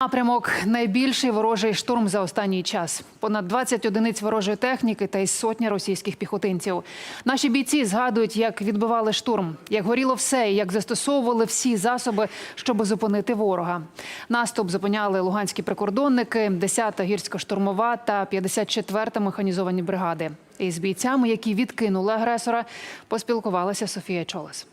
Напрямок найбільший ворожий штурм за останній час. Понад 20 одиниць ворожої техніки та й сотня російських піхотинців. Наші бійці згадують, як відбивали штурм, як горіло все, і як застосовували всі засоби, щоб зупинити ворога. Наступ зупиняли луганські прикордонники, 10-та гірсько-штурмова та 54-та механізовані бригади. Із бійцями, які відкинули агресора, поспілкувалася Софія Чолес.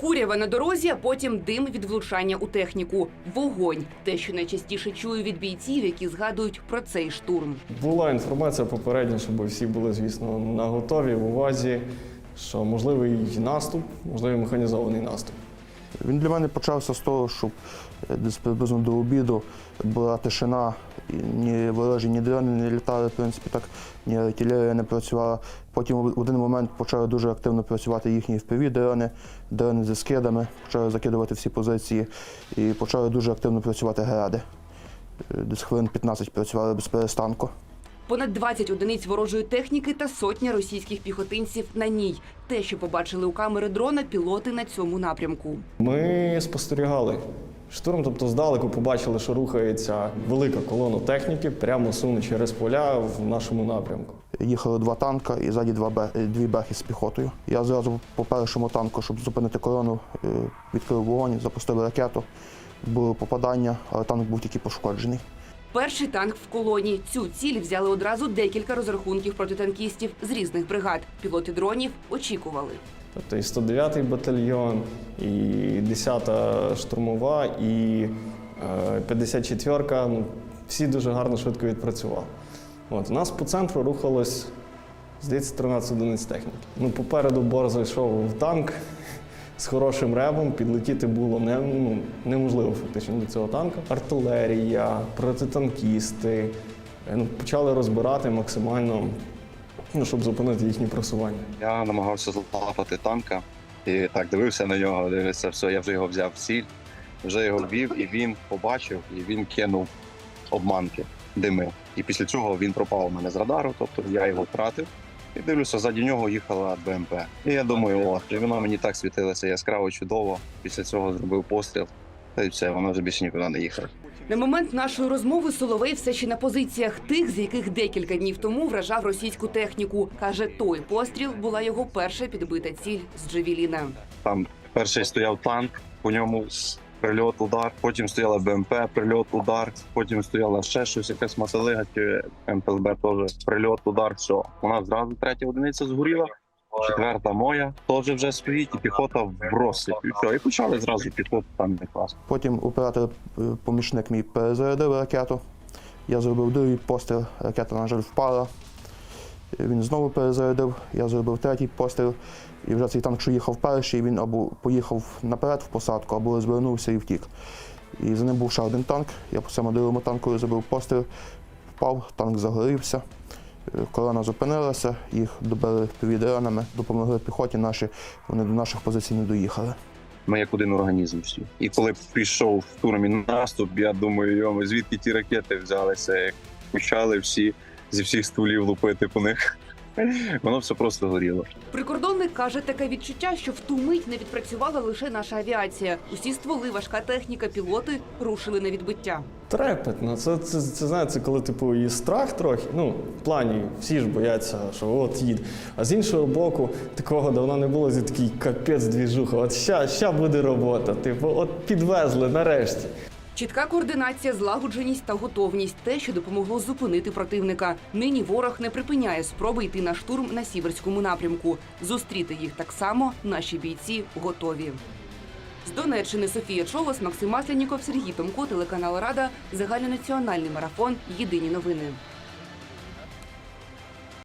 Курява на дорозі, а потім дим від влучання у техніку. Вогонь те, що найчастіше чую від бійців, які згадують про цей штурм. Була інформація попередня, щоб всі були, звісно, на готові в увазі, що можливий наступ, можливий механізований наступ. Він для мене почався з того, що е, десь приблизно до обіду була тишина, ні ворожі, ні дрони не літали, в принципі, так, ні артилерія не працювала. Потім в один момент почали дуже активно працювати їхні впіві дрони, дрони зі скидами, почали закидувати всі позиції і почали дуже активно працювати гради. Е, Десь хвилин 15 працювали без перестанку. Понад 20 одиниць ворожої техніки та сотня російських піхотинців на ній. Те, що побачили у камери дрона, пілоти на цьому напрямку. Ми спостерігали штурм, тобто здалеку побачили, що рухається велика колона техніки, прямо суне через поля в нашому напрямку. Їхали два танка і ззаді два бе- е, дві бехи з піхотою. Я зразу по першому танку, щоб зупинити корону, е, відкрив вогонь, запустив ракету. Було попадання, але танк був тільки пошкоджений. Перший танк в колоні. Цю ціль взяли одразу декілька розрахунків протитанкістів з різних бригад. Пілоти дронів очікували. Тобто і 109-й батальйон, і 10-та штурмова, і е, 54-ка, ну, всі дуже гарно швидко відпрацювали. От, у нас по центру рухалось, здається, 13 одиниць техніки. Ну, попереду бор зайшов в танк з хорошим ребом, підлетіти було не, ну, неможливо фактично до цього танка. Артилерія, протитанкісти. е, Ну, почали розбирати максимально, ну, щоб зупинити їхні просування. Я намагався злапати танка і так дивився на нього, дивився, все, я вже його взяв в ціль, вже його вбив, і він побачив, і він кинув обманки, дими. І після цього він пропав у мене з радару, тобто я його втратив. І дивлюся, ззаді нього їхала БМП. І я думаю, о, і вона мені так світилася яскраво, чудово. Після цього зробив постріл, та й все, вона вже більше нікуди не їхала. На момент нашої розмови Соловей все ще на позиціях тих, з яких декілька днів тому вражав російську техніку. Каже, той постріл була його перша підбита ціль з Джевеліна. Там перший стояв танк, по ньому прильот, удар, потім стояла БМП, прильот, удар, потім стояла ще щось, якась мотолига, чи МПЛБ теж прильот, удар, все. Вона зразу третя одиниця згоріла. Четверта моя теж вже стоїть, і піхота в розсип. І все. І почали зразу піхоту там якраз. Потім оператор, е, помічник мій перезарядив ракету. Я зробив другий постріл, ракета, на жаль, впала. Він знову перезарядив, я зробив третій постріл. І вже цей танк, що їхав перший, він або поїхав наперед в посадку, або розвернувся і втік. І за ним був ще один танк. Я по цьому другому танку зробив постріл, впав, танк загорівся. Е, Колона зупинилася, їх добили півдронами, допомогли піхоті наші, вони до наших позицій не доїхали. Ми як один організм всі. І коли пішов штурм і наступ, я думаю, йому звідки ті ракети взялися, як почали всі зі всіх стволів лупити по них. Воно все просто горіло. Прикордонник каже, таке відчуття, що в ту мить не відпрацювала лише наша авіація. Усі стволи, важка техніка, пілоти рушили на відбиття. Трепетно. Це, це, це, знаєте, коли типу і страх трохи. Ну, в плані всі ж бояться, що от їде. А з іншого боку, такого давно не було, зі такий капець двіжуха. От ща, ща буде робота. Типу, от підвезли нарешті. Чітка координація, злагодженість та готовність те, що допомогло зупинити противника. Нині ворог не припиняє спроби йти на штурм на сіверському напрямку. Зустріти їх так само наші бійці готові. З Донеччини Софія Чолос, Максим Масляніков, Сергій Томко, телеканал Рада, загальнонаціональний марафон. Єдині новини.